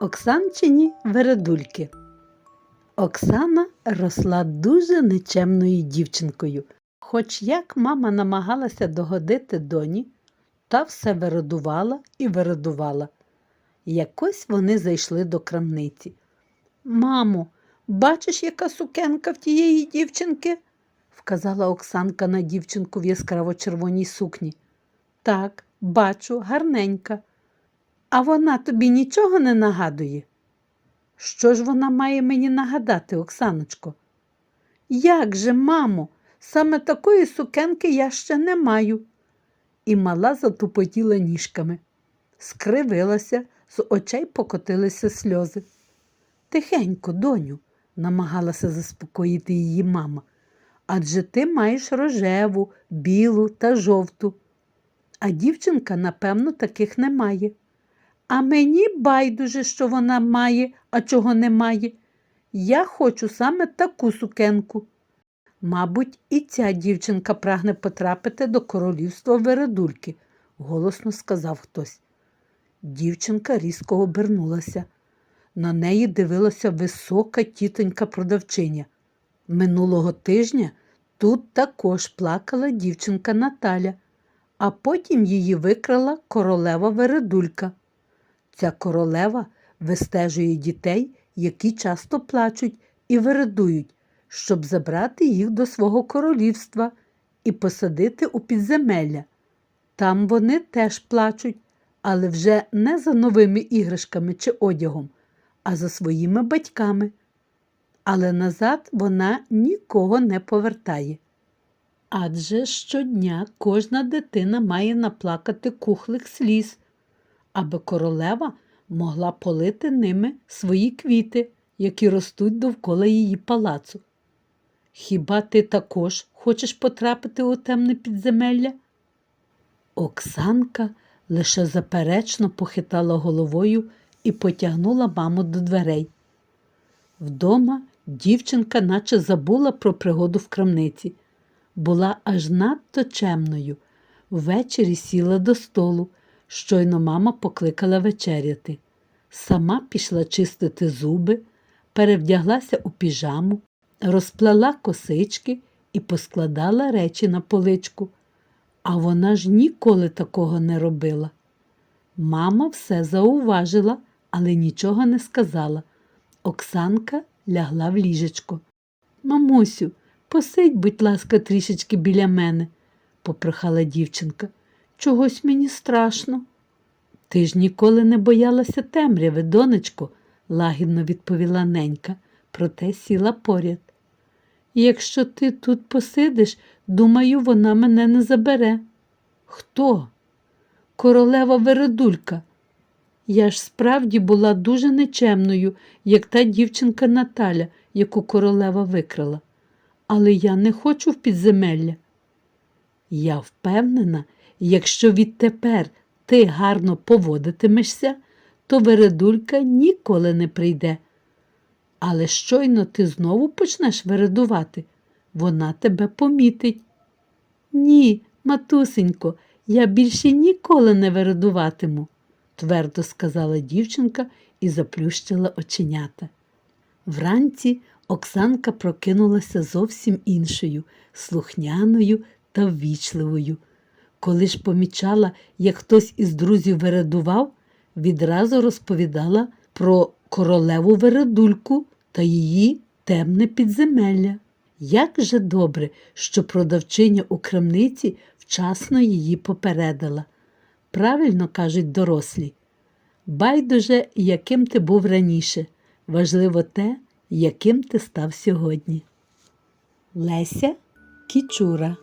Оксанчині вередульки. Оксана росла дуже нечемною дівчинкою. Хоч як мама намагалася догодити доні, та все вирадувала і вирадувала. Якось вони зайшли до крамниці. Мамо, бачиш, яка сукенка в тієї дівчинки? вказала Оксанка на дівчинку в яскраво червоній сукні. Так, бачу, гарненька. А вона тобі нічого не нагадує? Що ж вона має мені нагадати, Оксаночко? Як же, мамо, саме такої сукенки я ще не маю. І мала затупотіла ніжками, скривилася, з очей покотилися сльози. Тихенько, доню, намагалася заспокоїти її мама. Адже ти маєш рожеву, білу та жовту. А дівчинка, напевно, таких не має. А мені байдуже, що вона має, а чого не має. Я хочу саме таку сукенку. Мабуть, і ця дівчинка прагне потрапити до королівства Вередульки, голосно сказав хтось. Дівчинка різко обернулася. На неї дивилася висока тітонька продавчиня. Минулого тижня тут також плакала дівчинка Наталя, а потім її викрала королева Вередулька. Ця королева вистежує дітей, які часто плачуть і вередують, щоб забрати їх до свого королівства і посадити у підземелля. Там вони теж плачуть, але вже не за новими іграшками чи одягом, а за своїми батьками. Але назад вона нікого не повертає. Адже щодня кожна дитина має наплакати кухлих сліз, аби королева могла полити ними свої квіти, які ростуть довкола її палацу. Хіба ти також хочеш потрапити у темне підземелля? Оксанка лише заперечно похитала головою і потягнула маму до дверей. Вдома дівчинка наче забула про пригоду в крамниці. Була аж надто чемною. Ввечері сіла до столу. Щойно мама покликала вечеряти. Сама пішла чистити зуби, перевдяглася у піжаму, розплела косички і поскладала речі на поличку. А вона ж ніколи такого не робила. Мама все зауважила, але нічого не сказала. Оксанка лягла в ліжечко. Мамусю, посидь, будь ласка, трішечки біля мене, попрохала дівчинка. Чогось мені страшно. Ти ж ніколи не боялася темряви, донечко, лагідно відповіла ненька, проте сіла поряд. Якщо ти тут посидиш, думаю, вона мене не забере. Хто? Королева Вередулька. Я ж справді була дуже нечемною, як та дівчинка Наталя, яку королева викрала. Але я не хочу в підземелля. Я впевнена, якщо відтепер ти гарно поводитимешся, то Вередулька ніколи не прийде. Але щойно ти знову почнеш вередувати, вона тебе помітить. Ні, матусенько, я більше ніколи не вередуватиму, твердо сказала дівчинка і заплющила оченята. Вранці Оксанка прокинулася зовсім іншою, слухняною та ввічливою. Коли ж помічала, як хтось із друзів вередував, відразу розповідала про королеву вередульку та її темне підземелля. Як же добре, що продавчиня у крамниці вчасно її попередила. Правильно кажуть дорослі. Байдуже, яким ти був раніше, важливо те, яким ти став сьогодні. Леся Кічура